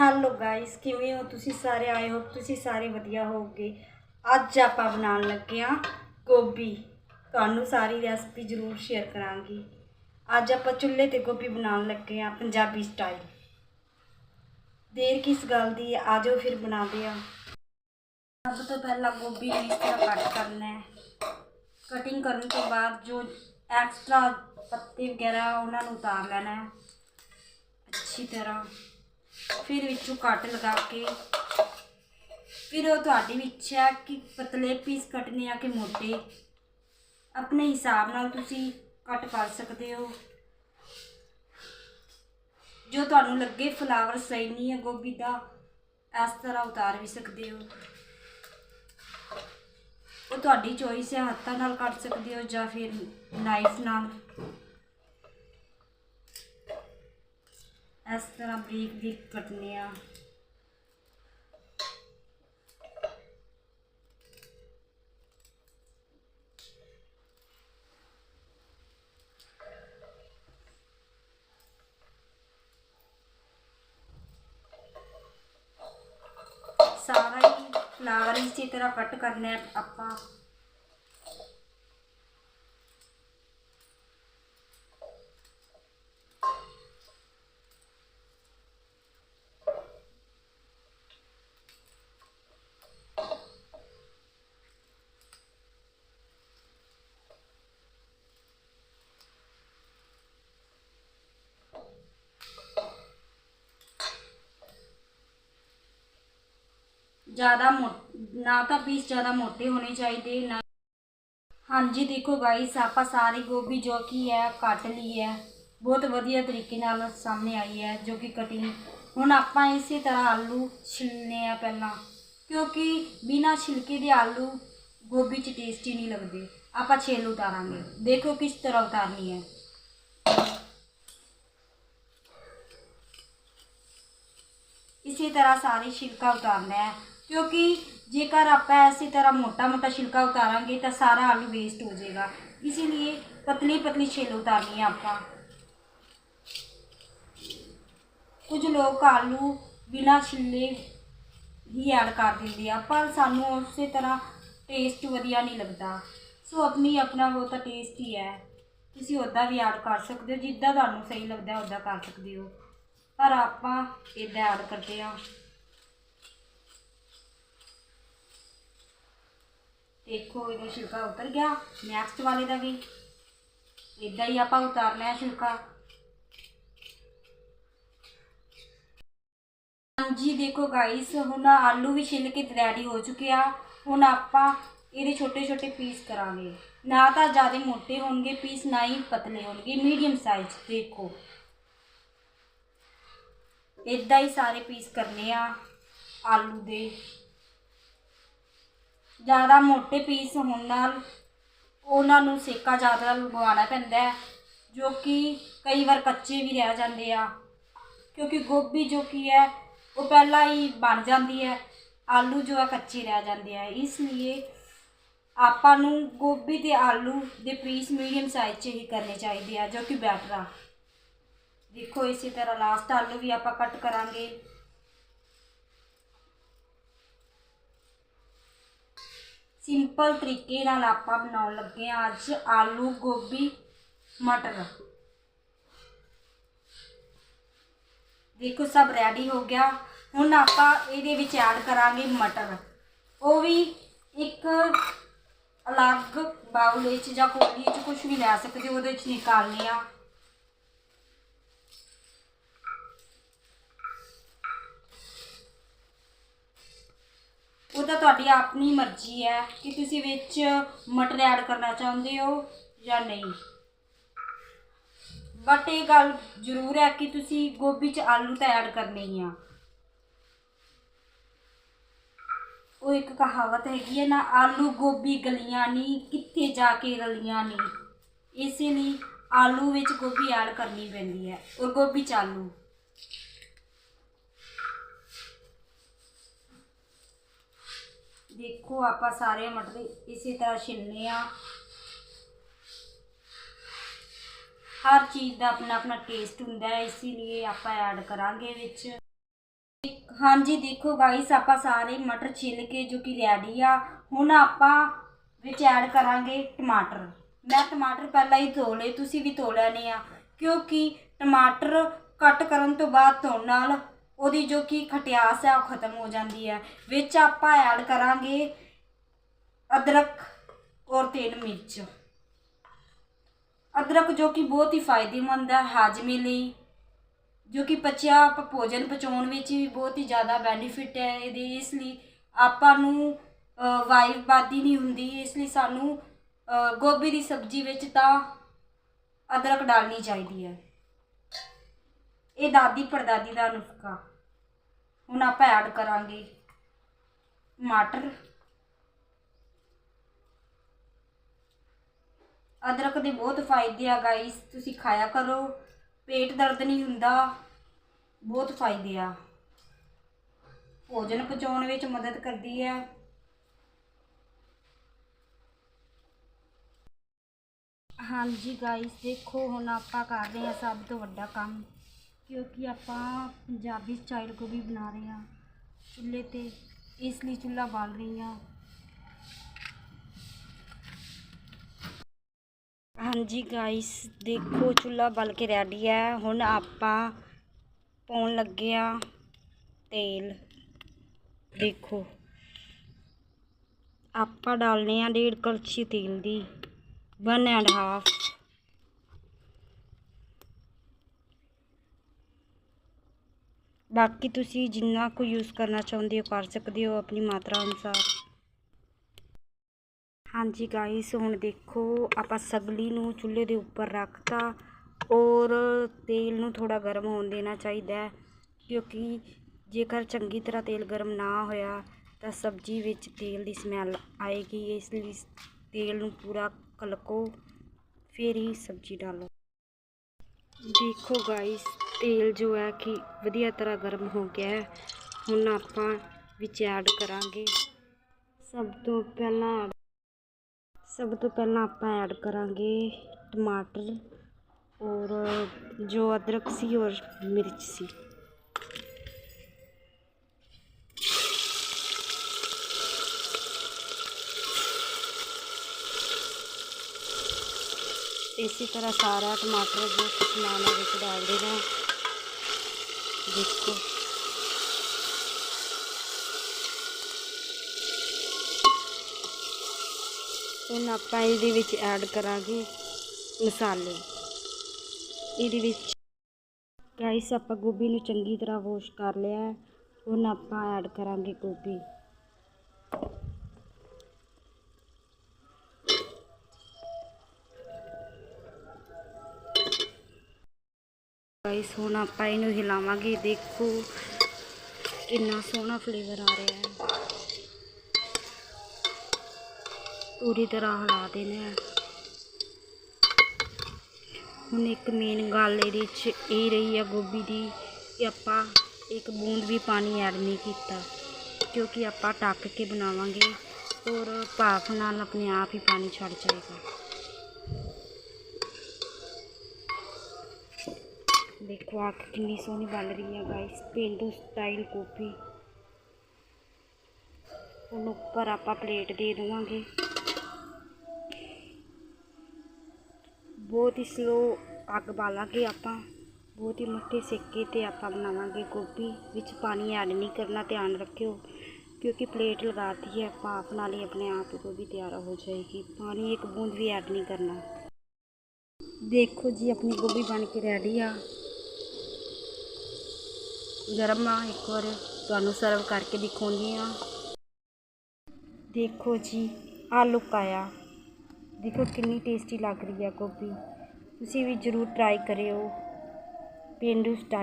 Hello guys ਕਿਵੇਂ ਹੋ ਤੁਸੀਂ ਸਾਰੇ? ਆਏ ਹੋ ਤੁਸੀਂ ਸਾਰੇ ਵਧੀਆ ਹੋਵੋਗੇ। ਅੱਜ ਆਪਾਂ ਬਣਾਉਣ ਲੱਗੇ ਆ ਗੋਭੀ। ਤੁਹਾਨੂੰ ਸਾਰੀ ਰੈਸਪੀ ਜ਼ਰੂਰ ਸ਼ੇਅਰ ਕਰਾਂਗੀ। ਅੱਜ ਆਪਾਂ ਚੁੱਲ੍ਹੇ ਤੇ ਗੋਭੀ ਬਣਾਉਣ ਲੱਗੇ ਆ ਪੰਜਾਬੀ ਸਟਾਈਲ ਦੇਰ ਕਿਸ ਗੱਲ ਦੀ ਹੈ? ਆ ਜਾਓ ਫਿਰ ਬਣਾਉਂਦੇ ਆ ਸਭ ਤੋਂ ਪਹਿਲਾਂ ਗੋਭੀ ਨੂੰ ਇਸ ਤਰ੍ਹਾਂ ਕੱਟ ਕਰਨਾ ਹੈ। ਕਟਿੰਗ ਕਰਨ ਤੋਂ ਬਾਅਦ ਜੋ ਐਕਸਟਰਾ ਪੱਤੇ ਵਗੈਰਾ ਉਹਨਾਂ ਨੂੰ ਉਤਾਰ ਲੈਣਾ ਹੈ। ਅੱਛੀ ਤਰ੍ਹਾਂ। ਫਿਰ ਵਿੱਚੋਂ ਕੱਟ ਲਗਾ ਕੇ। ਫਿਰ ਉਹ ਤੁਹਾਡੀ ਵਿੱਚ ਹੈ ਕਿ ਪਤਲੇ ਪੀਸ ਕੱਟਨੇ ਆ ਕਿ ਮੋਟੇ? ਆਪਣੇ ਹਿਸਾਬ ਨਾਲ ਤੁਸੀਂ ਕੱਟ ਕਰ ਸਕਦੇ ਹੋ। ਜੋ ਤੁਹਾਨੂੰ ਲੱਗੇ ਫਲਾਵਰ ਸਹੀ ਨਹੀਂ ਹੈ ਗੋਭੀ ਦਾ, ਇਸ ਤਰ੍ਹਾਂ ਉਤਾਰ ਵੀ ਸਕਦੇ ਹੋ। ਉਹ ਤੁਹਾਡੀ ਚੋਇਸ ਹੈ, ਹੱਥਾਂ ਨਾਲ ਕੱਟ ਸਕਦੇ ਹੋ ਜਾਂ ਫਿਰ ਨਾਈਫ ਨਾਲ। ਇਸ ਤਰ੍ਹਾਂ ਬਰੀਕ ਬਰੀਕ ਕੱਟਨੇ ਆ। ਸਾਰਾ ਹੀ ਫਲਾਵਰ ਇਸੇ ਤਰ੍ਹਾਂ ਕੱਟ ਕਰਨਾ ਆਪਾਂ। ਜ਼ਿਆਦਾ ਨਾ ਤਾਂ ਪੀਸ ਜ਼ਿਆਦਾ ਮੋਟੇ ਹੋਣੇ ਚਾਹੀਦੇ, ਨਾ ਹਾਂਜੀ, ਦੇਖੋ ਗਾਈਸ ਆਪਾਂ ਸਾਰੀ ਗੋਭੀ ਜੋ ਕਿ ਹੈ, ਕੱਟ ਲਈ ਹੈ। ਬਹੁਤ ਵਧੀਆ ਤਰੀਕੇ ਨਾਲ ਸਾਹਮਣੇ ਆਈ ਹੈ, ਜੋ ਕਿ ਕਟਿੰਗ ਹੁਣ ਆਪਾਂ ਇਸੇ ਤਰ੍ਹਾਂ ਆਲੂ ਛਿਲਨੇ ਆ ਪਹਿਲਾਂ, ਕਿਉਂਕਿ ਬਿਨਾ ਛਿਲਕੇ ਦੇ ਆਲੂ ਗੋਭੀ 'ਚ ਟੇਸਟੀ ਨਹੀਂ ਲੱਗਦੇ। ਆਪਾਂ ਛਿੱਲ ਉਤਾਰਾਂਗੇ। ਦੇਖੋ ਕਿਸ ਤਰ੍ਹਾਂ ਉਤਾਰਨੀ ਹੈ। ਇਸੇ ਤਰ੍ਹਾਂ ਸਾਰੀ ਛਿਲਕਾ ਉਤਾਰਨਾ ਹੈ। ਕਿਉਂਕਿ ਜੇਕਰ ਆਪਾਂ ਇਸੇ ਤਰ੍ਹਾਂ ਮੋਟਾ ਮੋਟਾ ਛਿਲਕਾ ਉਤਾਰਾਂਗੇ ਤਾਂ ਸਾਰਾ ਆਲੂ ਵੇਸਟ ਹੋ ਜਾਏਗਾ। ਇਸ ਲਈ ਪਤਲੀ ਪਤਲੀ ਛਿੱਲ ਉਤਾਰਨੀ ਹੈ ਆਪਾਂ। ਕੁਝ ਲੋਕ ਆਲੂ ਬਿਨਾਂ ਛਿੱਲੇ ਹੀ ਐਡ ਕਰ ਦਿੰਦੇ ਆ, ਪਰ ਸਾਨੂੰ ਉਸੇ ਤਰ੍ਹਾਂ ਟੇਸਟ ਵਧੀਆ ਨਹੀਂ ਲੱਗਦਾ। ਸੋ ਆਪਣੀ ਆਪਣਾ ਉਹ ਤਾਂ ਟੇਸਟ ਹੀ ਹੈ। ਤੁਸੀਂ ਉੱਦਾਂ ਵੀ ਐਡ ਕਰ ਸਕਦੇ ਹੋ, ਜਿੱਦਾਂ ਤੁਹਾਨੂੰ ਸਹੀ ਲੱਗਦਾ ਉੱਦਾਂ ਕਰ ਸਕਦੇ ਹੋ। ਪਰ ਆਪਾਂ ਇਦਾਂ ਐਡ ਕਰਦੇ ਆ ਦੇਖੋ ਇਹਦਾ ਛਿਲਕਾ ਉਤਰ ਗਿਆ ਨੈਕਸਟ ਵਾਲੇ ਦਾ ਵੀ। ਇਦਾਂ ਹੀ ਆਪਾਂ ਉਤਾਰਨਾ ਹੈ ਛਿਲਕਾ। ਹਾਂਜੀ, ਦੇਖੋ ਗਾਈਸ ਹੁਣ ਆਲੂ ਵੀ ਛਿੱਲ ਕੇ ਰੈਡੀ ਹੋ ਚੁੱਕੇ ਆ। ਹੁਣ ਆਪਾਂ ਇਹਦੇ ਛੋਟੇ ਛੋਟੇ ਪੀਸ ਕਰਾਂਗੇ। ਨਾ ਤਾਂ ਜ਼ਿਆਦਾ ਮੋਟੇ ਹੋਣਗੇ ਪੀਸ ਨਾ ਹੀ ਪਤਲੇ ਹੋਣਗੇ ਮੀਡੀਅਮ ਸਾਈਜ਼ ਦੇਖੋ। ਇਦਾਂ ਹੀ ਸਾਰੇ ਪੀਸ ਕਰਨੇ ਆ ਆਲੂ ਦੇ। ਜ਼ਿਆਦਾ ਮੋਟੇ ਪੀਸ ਹੋਣ ਨਾਲ ਉਹਨਾਂ ਨੂੰ ਸੇਕਾ ਜ਼ਿਆਦਾ ਲਗਵਾਉਣਾ ਪੈਂਦਾ ਹੈ, ਜੋ ਕਿ ਕਈ ਵਾਰ ਕੱਚੇ ਵੀ ਰਹਿ ਜਾਂਦੇ ਆ। ਕਿਉਂਕਿ ਗੋਭੀ ਜੋ ਕੀ ਹੈ, ਉਹ ਪਹਿਲਾਂ ਹੀ ਬਣ ਜਾਂਦੀ ਹੈ, ਆਲੂ ਜੋ ਹੈ ਕੱਚੇ ਰਹਿ ਜਾਂਦੇ ਆ। ਇਸ ਲਈ ਆਪਾਂ ਨੂੰ ਗੋਭੀ ਤੇ ਆਲੂ ਦੇ ਪੀਸ ਮੀਡੀਅਮ ਸਾਈਜ਼ 'ਚ ਹੀ ਕਰਨੇ ਚਾਹੀਦੇ ਆ, ਜੋ ਕਿ ਬੈਟਰ ਆ। ਦੇਖੋ ਇਸੇ ਤਰ੍ਹਾਂ ਲਾਸਟ ਆਲੂ ਵੀ ਆਪਾਂ ਕੱਟ ਕਰਾਂਗੇ। ਸਿੰਪਲ ਤਰੀਕੇ ਨਾਲ ਆਪਾਂ ਬਣਾਉਣ ਲੱਗੇ ਆ ਅੱਜ ਆਲੂ ਗੋਭੀ ਮਟਰ। ਦੇਖੋ ਸਭ ਰੈਡੀ ਹੋ ਗਿਆ। ਹੁਣ ਆਪਾਂ ਇਹਦੇ ਵਿੱਚ ਐਡ ਕਰਾਂਗੇ ਮਟਰ। ਉਹ ਵੀ ਇੱਕ ਅਲੱਗ ਬਾਉਲ ਵਿੱਚ ਜਾਂ ਕੋਲੀ ਵਿੱਚ ਕੁਝ ਵੀ ਲੈ ਸਕਦੇ ਹੋ, ਉਹਦੇ ਵਿੱਚ ਨਿਕਾਲਨੇ ਆ। ਉਹ ਤਾਂ ਤੁਹਾਡੀ ਆਪਣੀ ਮਰਜ਼ੀ ਹੈ ਕਿ ਤੁਸੀਂ ਵਿੱਚ ਮਟਰ ਐਡ ਕਰਨਾ ਚਾਹੁੰਦੇ ਹੋ ਜਾਂ ਨਹੀਂ। ਬਟ ਇਹ ਗੱਲ ਜ਼ਰੂਰ ਹੈ ਕਿ ਤੁਸੀਂ ਗੋਭੀ 'ਚ ਆਲੂ ਤਾਂ ਐਡ ਕਰਨੇ ਹੀ ਆ। ਉਹ ਇੱਕ ਕਹਾਵਤ ਹੈਗੀ ਹੈ ਨਾ, ਆਲੂ ਗੋਭੀ ਗਲੀਆਂ ਨਹੀਂ ਕਿੱਥੇ ਜਾ ਕੇ ਰਲੀਆਂ ਨਹੀਂ ਇਸੇ ਲਈ ਆਲੂ ਵਿੱਚ ਗੋਭੀ ਐਡ ਕਰਨੀ ਪੈਂਦੀ ਹੈ, ਔਰ ਗੋਭੀ 'ਚ ਆਲੂ। ਦੇਖੋ ਆਪਾਂ ਸਾਰੇ ਮਟਰ ਇਸੇ ਤਰ੍ਹਾਂ ਛਿਲਨੇ ਆ। ਹਰ ਚੀਜ਼ ਦਾ ਆਪਣਾ ਆਪਣਾ ਟੇਸਟ ਹੁੰਦਾ ਹੈ ਇਸੇ ਲਈ ਆਪਾਂ ਐਡ ਕਰਾਂਗੇ ਵਿੱਚ। ਹਾਂਜੀ, ਦੇਖੋ ਗਾਈਸ ਆਪਾਂ ਸਾਰੇ ਮਟਰ ਛਿੱਲ ਕੇ ਜੋ ਕਿ ਰੈਡੀ ਆ, ਹੁਣ ਆਪਾਂ ਵਿੱਚ ਐਡ ਕਰਾਂਗੇ ਟਮਾਟਰ। ਮੈਂ ਟਮਾਟਰ ਪਹਿਲਾਂ ਹੀ ਧੋ ਲਏ ਤੁਸੀਂ ਵੀ ਧੋ ਲੈਣੇ ਆ, ਕਿਉਂਕਿ ਟਮਾਟਰ ਕੱਟ ਕਰਨ ਤੋਂ ਬਾਅਦ ਧੋਣ ਨਾਲ ਉਹਦੀ ਜੋ ਕਿ ਖਟਿਆਸ ਹੈ ਉਹ ਖਤਮ ਹੋ ਜਾਂਦੀ ਹੈ। ਵਿੱਚ ਆਪਾਂ ਐਡ ਕਰਾਂਗੇ ਅਦਰਕ ਔਰ ਤੇਲ ਮਿਰਚ। ਅਦਰਕ ਜੋ ਕਿ ਬਹੁਤ ਹੀ ਫਾਇਦੇਮੰਦ ਹੈ ਹਾਜ਼ਮੇ ਲਈ ਜੋ ਕਿ ਬੱਚਿਆਂ ਪ- ਭੋਜਨ ਪਚਾਉਣ ਵਿੱਚ ਵੀ ਬਹੁਤ ਹੀ ਜ਼ਿਆਦਾ ਬੈਨੀਫਿਟ ਹੈ ਇਹਦੇ ਇਸ ਲਈ ਆਪਾਂ ਨੂੰ ਅ, ਬਾਦੀ ਨਹੀਂ ਹੁੰਦੀ ਇਸ ਲਈ ਸਾਨੂੰ ਗੋਭੀ ਦੀ ਸਬਜ਼ੀ ਵਿੱਚ ਤਾਂ ਅਦਰਕ ਡਾਲਣੀ ਚਾਹੀਦੀ ਹੈ। ਇਹ ਦਾਦੀ ਪੜਦਾਦੀ ਦਾ ਨੁਸਖਾ। ਹੁਣ ਆਪਾਂ ਐਡ ਕਰਾਂਗੇ ਟਮਾਟਰ ਅਦਰਕ ਦੇ ਬਹੁਤ ਫਾਇਦੇ ਆ ਗਾਈਸ ਤੁਸੀਂ ਖਾਇਆ ਕਰੋ। ਪੇਟ ਦਰਦ ਨਹੀਂ ਹੁੰਦਾ, ਬਹੁਤ ਫਾਇਦੇ ਆ। ਭੋਜਨ ਪਚਾਉਣ ਵਿੱਚ ਮਦਦ ਕਰਦੀ ਹੈ ਹਾਂਜੀ ਗਾਈਸ ਦੇਖੋ ਹੁਣ ਆਪਾਂ ਕਰ ਰਹੇ ਹਾਂ ਸਭ ਤੋਂ ਵੱਡਾ ਕੰਮ। ਕਿਉਂਕਿ ਆਪਾਂ ਪੰਜਾਬੀ ਸਟਾਈਲ ਗੋਭੀ ਬਣਾ ਰਹੇ ਹਾਂ ਚੁੱਲ੍ਹੇ ਤੇ ਇਸ ਲਈ ਚੁੱਲ੍ਹਾ ਬਾਲ ਰਹੀ ਹਾਂ ਹਾਂਜੀ ਗਾਇਸ ਦੇਖੋ ਚੁੱਲ੍ਹਾ ਬਲ ਕੇ ਰੈਡੀ ਹੈ ਹੁਣ ਆਪਾਂ ਪਾਉਣ ਲੱਗੇ ਆ ਤੇਲ ਦੇਖੋ ਆਪਾਂ ਡਾਲਨੇ ਆ ਡੇਢ ਕੜਛੀ ਤੇਲ ਦੀ ਵਨ ਐਂਡ ਹਾਫ ਬਾਕੀ ਤੁਸੀਂ ਜਿੰਨਾ ਕੁ ਯੂਜ਼ ਕਰਨਾ ਚਾਹੁੰਦੇ ਹੋ ਕਰ ਸਕਦੇ ਹੋ ਆਪਣੀ ਮਾਤਰਾ ਅਨੁਸਾਰ। ਹਾਂਜੀ ਗਾਇਸ ਹੁਣ ਦੇਖੋ, ਆਪਾਂ ਸਗਲੀ ਨੂੰ ਚੁੱਲ੍ਹੇ ਦੇ ਉੱਪਰ ਰੱਖਤਾ। ਔਰ ਤੇਲ ਨੂੰ ਥੋੜਾ ਗਰਮ ਹੋਣ ਦੇਣਾ ਚਾਹੀਦਾ ਹੈ, ਕਿਉਂਕਿ ਜੇਕਰ ਚੰਗੀ ਤਰ੍ਹਾਂ ਤੇਲ ਗਰਮ ਨਾ ਹੋਇਆ, ਤਾਂ ਸਬਜ਼ੀ ਵਿੱਚ ਤੇਲ ਦੀ ਸਮੈਲ ਆਏਗੀ। ਇਸ ਲਈ ਤੇਲ ਨੂੰ ਪੂਰਾ ਕਲਕੋ, ਫਿਰ ਹੀ ਸਬਜ਼ੀ ਡਾਲੋ। ਦੇਖੋ ਗਾਇਸ ਤੇਲ ਜੋ ਹੈ ਕਿ ਵਧੀਆ ਤਰ੍ਹਾਂ ਗਰਮ ਹੋ ਗਿਆ ਹੈ ਹੁਣ ਆਪਾਂ ਵਿੱਚ ਐਡ ਕਰਾਂਗੇ ਸਭ ਤੋਂ ਪਹਿਲਾਂ ਸਭ ਤੋਂ ਪਹਿਲਾਂ ਆਪਾਂ ਐਡ ਕਰਾਂਗੇ ਟਮਾਟਰ ਔਰ ਜੋ ਅਦਰਕ ਸੀ ਔਰ ਮਿਰਚ ਸੀ ਇਸੇ ਤਰ੍ਹਾਂ ਸਾਰਾ ਟਮਾਟਰ ਜੋ ਸਮਾਨ ਹੈ ਵਿੱਚ ਡਾਲ ਦੇਣਾ ਦੇਖੋ। ਹੁਣ ਆਪਾਂ ਇਹਦੇ ਵਿੱਚ ਐਡ ਕਰਾਂਗੇ ਮਸਾਲੇ। ਇਹਦੇ ਵਿੱਚ ਗਾਈਸ ਆਪਾਂ ਗੋਭੀ ਨੂੰ ਚੰਗੀ ਤਰ੍ਹਾਂ ਵਾਸ਼ ਕਰ ਲਿਆ ਹੁਣ ਆਪਾਂ ਐਡ ਕਰਾਂਗੇ ਗੋਭੀ। ਗਾਈਸ ਹੁਣ ਆਪਾਂ ਇਹਨੂੰ ਹਿਲਾਵਾਂਗੇ। ਦੇਖੋ ਕਿੰਨਾ ਸੋਹਣਾ ਫਲੇਵਰ ਆ ਰਿਹਾ ਹੈ। ਪੂਰੀ ਤਰ੍ਹਾਂ ਹਿਲਾ ਦੇਣਾ ਹੈ। ਹੁਣ ਇੱਕ ਮੇਨ ਗੱਲ ਇਹਦੇ 'ਚ ਇਹ ਰਹੀ ਹੈ ਗੋਭੀ ਦੀ ਕਿ ਆਪਾਂ ਇੱਕ ਬੂੰਦ ਵੀ ਪਾਣੀ ਐਡ ਨਹੀਂ ਕੀਤਾ, ਕਿਉਂਕਿ ਆਪਾਂ ਟੱਕ ਕੇ ਬਣਾਵਾਂਗੇ ਔਰ ਭਾਫ ਨਾਲ ਆਪਣੇ ਆਪ ਹੀ ਪਾਣੀ ਛੱਡ ਜਾਏਗਾ। ਦੇਖੋ ਕਿੰਨੀ ਸੋਹਣੀ ਬਣ ਰਹੀ ਹੈ ਗਾਇਸ ਪੇਂਡੂ ਸਟਾਈਲ ਗੋਭੀ। ਹੁਣ ਉੱਪਰ ਆਪਾਂ ਪਲੇਟ ਦੇ ਦੇਵਾਂਗੇ। ਬਹੁਤ ਹੀ ਸਲੋ ਅੱਗ ਬਾਲਾਂਗੇ ਆਪਾਂ। ਬਹੁਤ ਹੀ ਮੱਠੇ ਸੇਕੇ ਤੇ ਆਪਾਂ ਬਣਾਵਾਂਗੇ ਗੋਭੀ। ਵਿੱਚ ਪਾਣੀ ਐਡ ਨਹੀਂ ਕਰਨਾ, ਧਿਆਨ ਰੱਖਿਓ। ਕਿਉਂਕਿ ਪਲੇਟ ਲਗਾਤੀ ਹੈ ਆਪਾਂ, ਆਪ ਨਾਲ ਹੀ ਆਪਣੇ ਆਪ ਗੋਭੀ ਤਿਆਰ ਹੋ ਜਾਏਗੀ। ਪਾਣੀ ਇੱਕ ਬੂੰਦ ਵੀ ਐਡ ਨਹੀਂ ਕਰਨਾ। ਦੇਖੋ ਜੀ, ਆਪਣੀ ਗੋਭੀ ਬਣ ਕੇ ਰੈਡੀ ਆ। ਗਰਮ ਆ, ਇੱਕ ਵਾਰ ਤੁਹਾਨੂੰ ਸਰਵ ਕਰਕੇ ਦਿਖਾਉਂਦੀ ਆ। ਦੇਖੋ ਜੀ ਆਲੂ ਲੁੱਕ ਦੇਖੋ ਕਿੰਨੀ ਟੇਸਟੀ ਲੱਗ ਰਹੀ ਹੈ ਗੋਭੀ। ਤੁਸੀਂ ਵੀ ਜ਼ਰੂਰ ਟਰਾਈ ਕਰਿਓ। ਪੇਂਡੂ ਸਟਾਈਲ